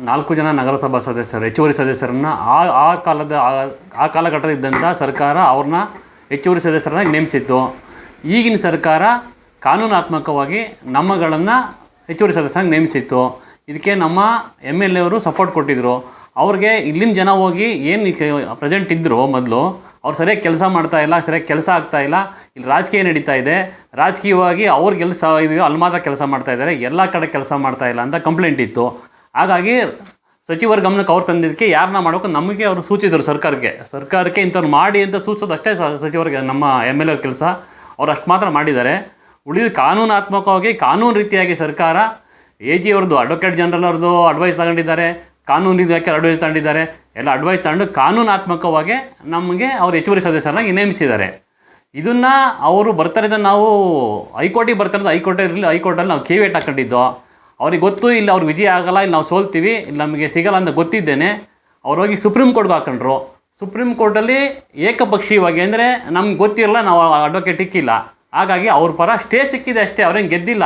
ನಾಲ್ಕು ಜನ ನಗರಸಭಾ ಸದಸ್ಯರು, ಹೆಚ್ಚುವರಿ ಸದಸ್ಯರನ್ನ ಆ ಆ ಕಾಲದ, ಆ- ಆ ಕಾಲಘಟ್ಟದಿದ್ದಂಥ ಸರ್ಕಾರ ಅವ್ರನ್ನ ಹೆಚ್ಚುವರಿ ಸದಸ್ಯರನ್ನ ನೇಮಿಸಿತ್ತು ಈಗಿನ ಸರ್ಕಾರ ಕಾನೂನಾತ್ಮಕವಾಗಿ ನಮ್ಮಗಳನ್ನು ಹೆಚ್ಚುವರಿ ಸದಸ್ಯರಾಗಿ ನೇಮಿಸಿತ್ತು. ಇದಕ್ಕೆ ನಮ್ಮ ಎಂ ಎಲ್ ಎ ಅವರು ಸಪೋರ್ಟ್ ಕೊಟ್ಟಿದ್ದರು ಅವ್ರಿಗೆ ಇಲ್ಲಿನ ಜನ ಹೋಗಿ ಏನು ಪ್ರೆಸೆಂಟ್ ಇದ್ದರು ಮೊದಲು, ಅವ್ರು ಸರಿಯಾಗಿ ಕೆಲಸ ಮಾಡ್ತಾ ಇಲ್ಲ, ಸರಿಯಾಗಿ ಕೆಲಸ ಆಗ್ತಾ ಇಲ್ಲ, ಇಲ್ಲಿ ರಾಜಕೀಯ ನಡೀತಾ ಇದೆ, ರಾಜಕೀಯವಾಗಿ ಅವ್ರ ಕೆಲಸ ಇದೆಯೋ ಅಲ್ಲಿ ಮಾತ್ರ ಕೆಲಸ ಮಾಡ್ತಾ ಇದ್ದಾರೆ, ಎಲ್ಲ ಕಡೆ ಕೆಲಸ ಮಾಡ್ತಾ ಇಲ್ಲ ಅಂತ ಕಂಪ್ಲೇಂಟ್ ಇತ್ತು. ಹಾಗಾಗಿ ಸಚಿವರ ಗಮನಕ್ಕೆ ಅವ್ರು ತಂದಿದ್ದಕ್ಕೆ ಯಾರನ್ನ ಮಾಡಬೇಕು ನಮಗೆ ಅವರು ಸೂಚಿಸಿದರು ಸರ್ಕಾರಕ್ಕೆ. ಸರ್ಕಾರಕ್ಕೆ ಇಂಥವ್ರು ಮಾಡಿ ಅಂತ ಸೂಚಿಸೋದು ಅಷ್ಟೇ ಸಚಿವರಿಗೆ ನಮ್ಮ ಎಂ ಎಲ್ ಎ ಕೆಲಸ. ಅವ್ರು ಅಷ್ಟು ಮಾತ್ರ ಮಾಡಿದ್ದಾರೆ. ಉಳಿದ ಕಾನೂನಾತ್ಮಕವಾಗಿ, ಕಾನೂನು ರೀತಿಯಾಗಿ ಸರ್ಕಾರ ಎ ಜಿ ಅವ್ರದ್ದು ಅಡ್ವೊಕೇಟ್ ಜನರಲ್ ಅವ್ರದ್ದು ಅಡ್ವೈಸ್ ತಗೊಂಡಿದ್ದಾರೆ. ಕಾನೂನು ಇಲಾಖೆ ಅಡ್ವೈಸ್ ತಗೊಂಡಿದ್ದಾರೆ. ಎಲ್ಲ ಅಡ್ವೈಸ್ ತಗೊಂಡು ಕಾನೂನಾತ್ಮಕವಾಗಿ ನಮಗೆ ಅವ್ರು ಹೆಚ್ಚುವರಿ ಸದಸ್ಯರನ್ನಾಗಿ ನೇಮಿಸಿದ್ದಾರೆ ಇದನ್ನು ಅವರು ಬರ್ತಾರಿದ್ದ ನಾವು ಹೈಕೋರ್ಟಿಗೆ ಬರ್ತಾರಿದ್ದು ಹೈಕೋರ್ಟಲ್ಲಿ ಹೈಕೋರ್ಟಲ್ಲಿ ನಾವು ಕೇವೇಟ್ ಹಾಕೊಂಡಿದ್ದು ಅವ್ರಿಗೆ ಗೊತ್ತು, ಇಲ್ಲಿ ಅವ್ರಿಗೆ ವಿಜಯ ಆಗಲ್ಲ, ಇಲ್ಲಿ ನಾವು ಸೋಲ್ತೀವಿ, ಇಲ್ಲಿ ನಮಗೆ ಸಿಗಲ್ಲ ಅಂತ ಗೊತ್ತಿದ್ದೇನೆ. ಅವ್ರು ಹೋಗಿ ಸುಪ್ರೀಂ ಕೋರ್ಟ್ಗೆ ಹಾಕೊಂಡ್ರು. ಸುಪ್ರೀಂ ಕೋರ್ಟಲ್ಲಿ ಏಕಪಕ್ಷೀಯವಾಗಿ ಅಂದರೆ ನಮ್ಗೆ ಗೊತ್ತಿರಲ್ಲ, ನಾವು ಅಡ್ವೊಕೇಟ್ ಇಕ್ಕಿಲ್ಲ. ಹಾಗಾಗಿ ಅವ್ರ ಪರ ಸ್ಟೇ ಸಿಕ್ಕಿದೆ ಅಷ್ಟೇ ಅವ್ರೇನು ಗೆದ್ದಿಲ್ಲ.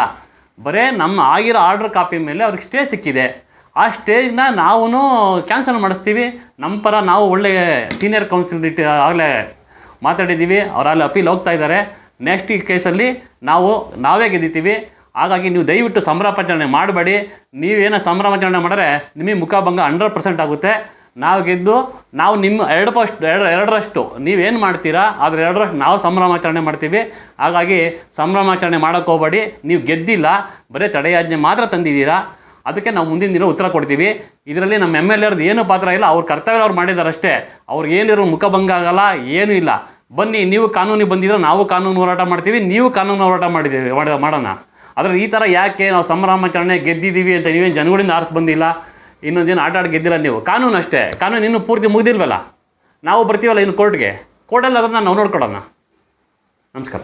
ಬರೇ ನಮ್ಮ ಆಗಿರೋ ಆರ್ಡರ್ ಕಾಪಿ ಮೇಲೆ ಅವ್ರಿಗೆ ಸ್ಟೇ ಸಿಕ್ಕಿದೆ. ಆ ಸ್ಟೇಜ್ನ ನಾವು ಕ್ಯಾನ್ಸಲ್ ಮಾಡಿಸ್ತೀವಿ. ನಮ್ಮ ಪರ ನಾವು ಒಳ್ಳೆಯ ಸೀನಿಯರ್ ಕೌನ್ಸಿಲ್ ಆಗಲೇ ಮಾತಾಡಿದ್ದೀವಿ. ಅವರಲ್ಲಿ ಅಪೀಲ್ ಹೋಗ್ತಾ ಇದ್ದಾರೆ. ನೆಕ್ಸ್ಟ್ ಈ ಕೇಸಲ್ಲಿ ನಾವು, ನಾವೇ ಗೆದ್ದಿತೀವಿ ಹಾಗಾಗಿ ನೀವು ದಯವಿಟ್ಟು ಸಂಭ್ರಮಾಚರಣೆ ಮಾಡಬೇಡಿ. ನೀವೇನೋ ಸಂಭ್ರಮಾಚರಣೆ ಮಾಡಿದ್ರೆ ನಿಮಗೆ ಮುಖಭಂಗ ಹಂಡ್ರೆಡ್ ಪರ್ಸೆಂಟ್ ಆಗುತ್ತೆ. ನಾವು ಗೆದ್ದು ನಾವು ನಿಮ್ಮ ಎರಡು ಪಸ್ಟ್ ಎರಡು, ಎರಡರಷ್ಟು ನೀವೇನು ಮಾಡ್ತೀರಾ, ಆದರೆ ಎರಡರಷ್ಟು ನಾವು ಸಂಭ್ರಮಾಚರಣೆ ಮಾಡ್ತೀವಿ. ಹಾಗಾಗಿ ಸಂಭ್ರಮಾಚರಣೆ ಮಾಡೋಕ್ಕೆ ಹೋಗಬೇಡಿ. ನೀವು ಗೆದ್ದಿಲ್ಲ, ಬರೀ ತಡೆಯಾಜ್ಞೆ ಮಾತ್ರ ತಂದಿದ್ದೀರಾ. ಅದಕ್ಕೆ ನಾವು ಮುಂದಿನ ದಿನ ಉತ್ತರ ಕೊಡ್ತೀವಿ. ಇದರಲ್ಲಿ ನಮ್ಮ ಎಂ ಎಲ್ ಎರ್ದು ಏನೂ ಪಾತ್ರ ಇಲ್ಲ, ಅವ್ರ ಕರ್ತವ್ಯ ಅವ್ರು ಮಾಡಿದಾರಷ್ಟೇ. ಅವ್ರಿಗೆ ಏನಿರೋ ಮುಖಭಂಗ ಆಗಲ್ಲ, ಏನೂ ಇಲ್ಲ. ಬನ್ನಿ, ನೀವು ಕಾನೂನಿಗೆ ಬಂದಿದ್ರೆ ನಾವು ಕಾನೂನು ಹೋರಾಟ ಮಾಡ್ತೀವಿ, ನೀವು ಕಾನೂನು ಹೋರಾಟ ಮಾಡಿದ್ದೀವಿ ಮಾಡೋಣ. ಆದರೆ ಈ ಥರ ಯಾಕೆ ನಾವು ಸಂಭ್ರಮಾಚರಣೆ ಗೆದ್ದಿದ್ದೀವಿ ಅಂತ ನೀವೇನು ಜನಗಳಿಂದ ಆರಿಸಿ ಬಂದಿಲ್ಲ? ಇನ್ನೊಂದು ಆಟ ಆಡಿ ಗೆದ್ದಿಲ್ಲ ನೀವು? ಕಾನೂನು ಅಷ್ಟೇ. ಕಾನೂನು ಇನ್ನೂ ಪೂರ್ತಿ ಮುಗಿದಿಲ್ವಲ್ಲ? ನಾವು ಬರ್ತೀವಲ್ಲ ಇನ್ನು ಕೋರ್ಟ್ಗೆ ಕೋರ್ಟಲ್ಲಿ ಅದನ್ನು ನಾವು ನೋಡ್ಕೊಡೋಣ ನಮಸ್ಕಾರ.